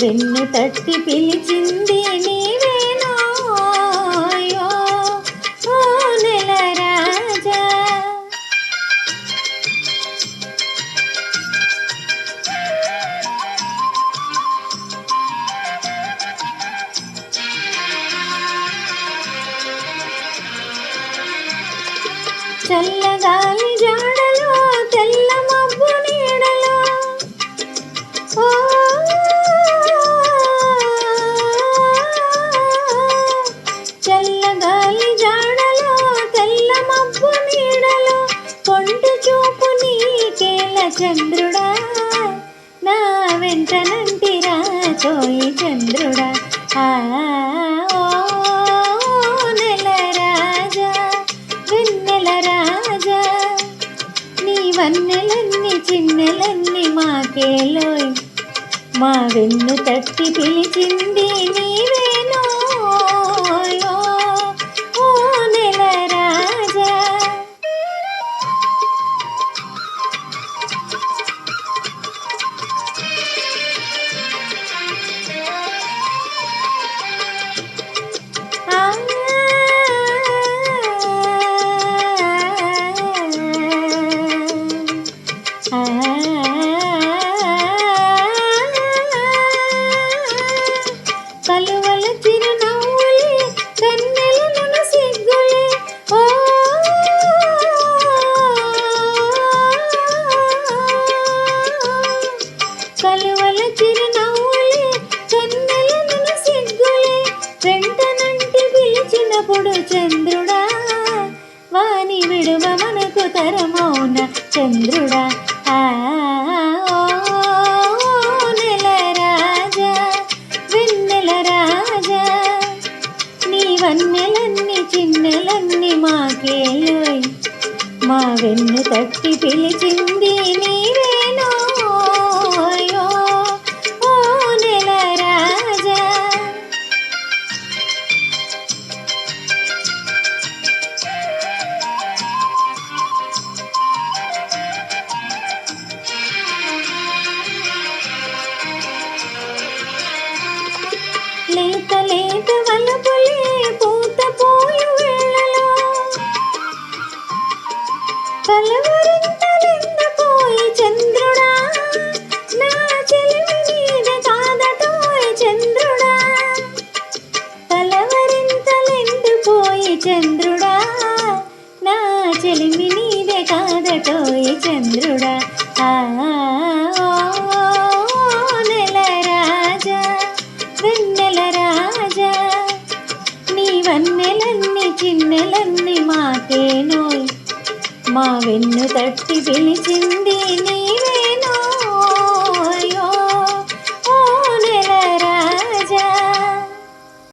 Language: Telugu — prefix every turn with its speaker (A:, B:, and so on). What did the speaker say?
A: వెన్ను తట్టి పిలిచింది నీవేనో? ఓ నెల రాజా. చల్లగాలి జా చంద్రుడా నా వెంట నంటిరా చోయి చంద్రుడా. ఆ నెల రాజా వెన్నెల రాజా నీ వన్నెలన్నీ చిన్నెలన్నీ మాకేలోయ్ మా వెన్ను తట్టి పిలిచింది నీవే మనకు తరమౌన చంద్రుడా నెల రాజా వెన్నెల రాజా. నీ వన్నెలన్నీ చిన్నెలన్నీ మాకేలోయ్ మా వెన్ను తట్టి పిలిచింది నీవేనో లేత వలపులే పూత పోయు వేళలో. కలవరింతలెందుకోయ్ చంద్రుడా? నా చెలిమి మీద కాదటోయ్ చంద్రుడా. కలవరింతలెందుకోయ్ చంద్రుడా? నా చెలిమి నీదే కాదటోయ్ చంద్రుడా. ఆ వన్నెలన్నీ చిన్నెలన్నీ మాకేనోయ్ మా వెన్ను తట్టి పిలిచింది నీవే